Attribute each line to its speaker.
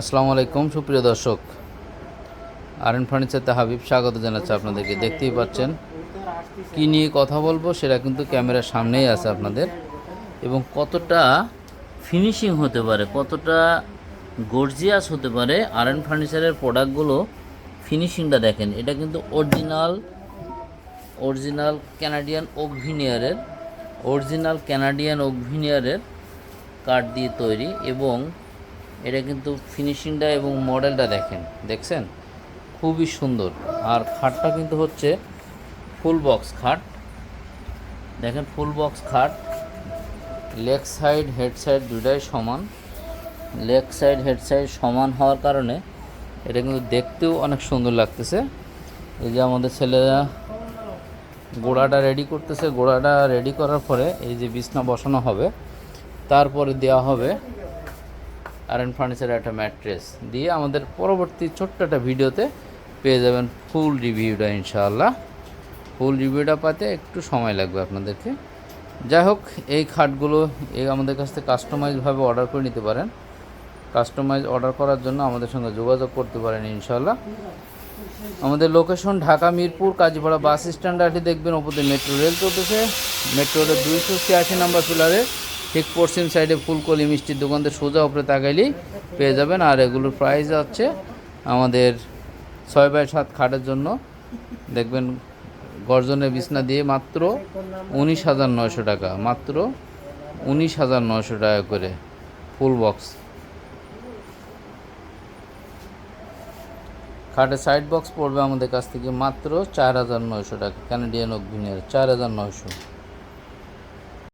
Speaker 1: আসসালামু আলাইকুম, সুপ্রিয় দর্শক। আর এন ফার্নিচারতে হাবিব স্বাগত জানাচ্ছি আপনাদেরকে। দেখতেই পাচ্ছেন কী নিয়ে কথা বলব, সেটা কিন্তু ক্যামেরার সামনেই আছে আপনাদের। এবং কতটা ফিনিশিং হতে পারে, কতটা গর্জিয়াস হতে পারে আর এন ফার্নিচারের প্রোডাক্টগুলো ফিনিশিংটা দেখেন। এটা কিন্তু অরিজিনাল অরিজিনাল ক্যানাডিয়ান ওক ভিনিয়ারের অরিজিনাল ক্যানাডিয়ান ওক ভিনিয়ারের কাঠ দিয়ে তৈরি এবং এটা কিন্তু ফিনিশিংটা এবং মডেলটা দেখেন, দেখছেন? খুবই সুন্দর। আর খাটটা কিন্তু হচ্ছে ফুল বক্স খাট। দেখেন ফুল বক্স খাট। লেগ সাইড, হেড সাইড দুটাই সমান। লেগ সাইড, হেড সাইড সমান হওয়ার কারণে এটা কিন্তু দেখতেও অনেক সুন্দর লাগতেছে। এই যে আমাদের ছেলেরা গোড়াটা রেডি করতেছে। গোড়াটা রেডি করার পরে এই যে বিছনা বসানো হবে, তারপরে দেওয়া হবে আর এন ফার্নিচারের একটা ম্যাট্রেস দিয়ে আমাদের পরবর্তী ছোট্ট একটা ভিডিওতে পেয়ে যাবেন ফুল রিভিউটা ইনশাআল্লাহ। ফুল রিভিউটা পাতে একটু সময় লাগবে আপনাদেরকে। যাই হোক, এই খাটগুলো, এই আমাদের কাছ থেকে কাস্টমাইজভাবে অর্ডার করে নিতে পারেন। কাস্টমাইজ অর্ডার করার জন্য আমাদের সঙ্গে যোগাযোগ করতে পারেন, ইনশাআল্লাহ। আমাদের location Dhaka Mirpur, Kazipara bus stand দেখবেন ওপরে মেট্রো রেল চলতেছে। মেট্রো রেলের দুইশো ছিয়াশি নাম্বার পিলারে ঠিক পশ্চিম সাইডে ফুলকলি মিষ্টির দোকানতে সোজা উপরে তাকাইলেই পেয়ে যাবেন। আর এগুলোর প্রাইস আছে আমাদের ছয় বাই সাত খাটের জন্য। দেখবেন গর্জনের বিছনা দিয়ে মাত্র উনিশ হাজার নয়শো টাকা, মাত্র উনিশ হাজার নয়শো টাকা করে ফুল বক্স খাটের সাইড বক্স পড়বে আমাদের কাছ থেকে মাত্র চার হাজার নয়শো টাকা ক্যানাডিয়ান অগ্নিয়ার চার হাজার নয়শো।